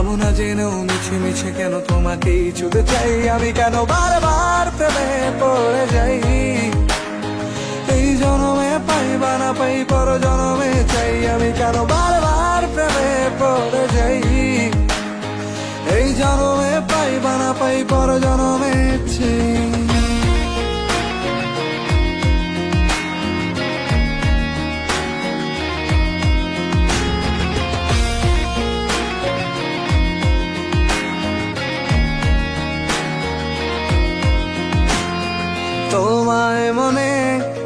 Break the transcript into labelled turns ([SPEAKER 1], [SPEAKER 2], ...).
[SPEAKER 1] পাবো না মিছে মিছে কেন তোমাকেই ছুতে চাই? আমি কেন বারবার প্রেমে পড়ে যাই? এই জনমে পাই বা না পাই পর জনমে চাই। আমি কেন বারবার প্রেমে পড়ে যাই? এই জনমে পাই বা না পাই পর জনমে চাই।